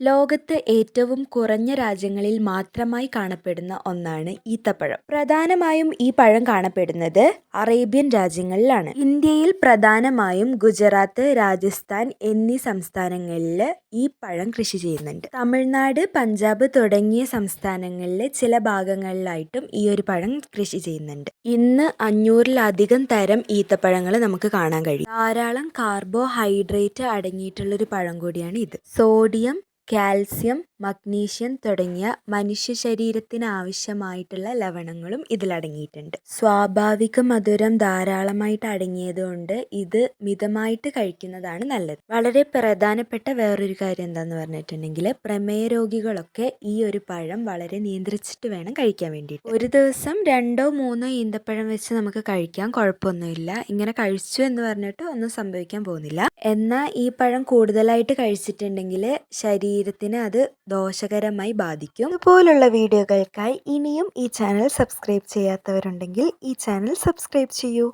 ലോകത്ത് ഏറ്റവും കുറഞ്ഞ രാജ്യങ്ങളിൽ മാത്രമായി കാണപ്പെടുന്ന ഒന്നാണ് ഈത്തപ്പഴം. പ്രധാനമായും ഈ പഴം കാണപ്പെടുന്നത് അറേബ്യൻ രാജ്യങ്ങളിലാണ്. ഇന്ത്യയിൽ പ്രധാനമായും ഗുജറാത്ത് രാജസ്ഥാൻ എന്നീ സംസ്ഥാനങ്ങളിൽ ഈ പഴം കൃഷി ചെയ്യുന്നുണ്ട്. തമിഴ്നാട് പഞ്ചാബ് തുടങ്ങിയ സംസ്ഥാനങ്ങളിലെ ചില ഭാഗങ്ങളിലായിട്ടും ഈ ഒരു പഴം കൃഷി ചെയ്യുന്നുണ്ട്. ഇന്ന് അഞ്ഞൂറിലധികം തരം ഈത്തപ്പഴങ്ങൾ നമുക്ക് കാണാൻ കഴിയും. ധാരാളം കാർബോഹൈഡ്രേറ്റ് അടങ്ങിയിട്ടുള്ള ഒരു പഴം കൂടിയാണ് ഇത്. സോഡിയം കാൽസ്യം മഗ്നീഷ്യം തുടങ്ങിയ മനുഷ്യ ശരീരത്തിന് ആവശ്യമായിട്ടുള്ള ലവണങ്ങളും ഇതിലടങ്ങിയിട്ടുണ്ട്. സ്വാഭാവിക മധുരം ധാരാളമായിട്ട് അടങ്ങിയതുകൊണ്ട് ഇത് മിതമായിട്ട് കഴിക്കുന്നതാണ് നല്ലത്. വളരെ പ്രധാനപ്പെട്ട വേറൊരു കാര്യം എന്താന്ന് പറഞ്ഞിട്ടുണ്ടെങ്കിൽ പ്രമേയ രോഗികളൊക്കെ ഈ ഒരു പഴം വളരെ നിയന്ത്രിച്ചിട്ട് വേണം കഴിക്കാൻ വേണ്ടിയിട്ട്. ഒരു ദിവസം രണ്ടോ മൂന്നോ ഈന്തപ്പഴം വെച്ച് നമുക്ക് കഴിക്കാം കുഴപ്പമൊന്നുമില്ല. ഇങ്ങനെ കഴിച്ചു എന്ന് പറഞ്ഞിട്ട് ഒന്നും സംഭവിക്കാൻ പോകുന്നില്ല. എന്നാൽ ഈ പഴം കൂടുതലായിട്ട് കഴിച്ചിട്ടുണ്ടെങ്കിൽ ശരീരത്തിന് അത് ദോഷകരമായി ബാധിക്കും. ഇതുപോലുള്ള വീഡിയോകൾക്കായി ഇനിയും ഈ ചാനൽ സബ്സ്ക്രൈബ് ചെയ്യാത്തവരുണ്ടെങ്കിൽ ഈ ചാനൽ സബ്സ്ക്രൈബ് ചെയ്യൂ.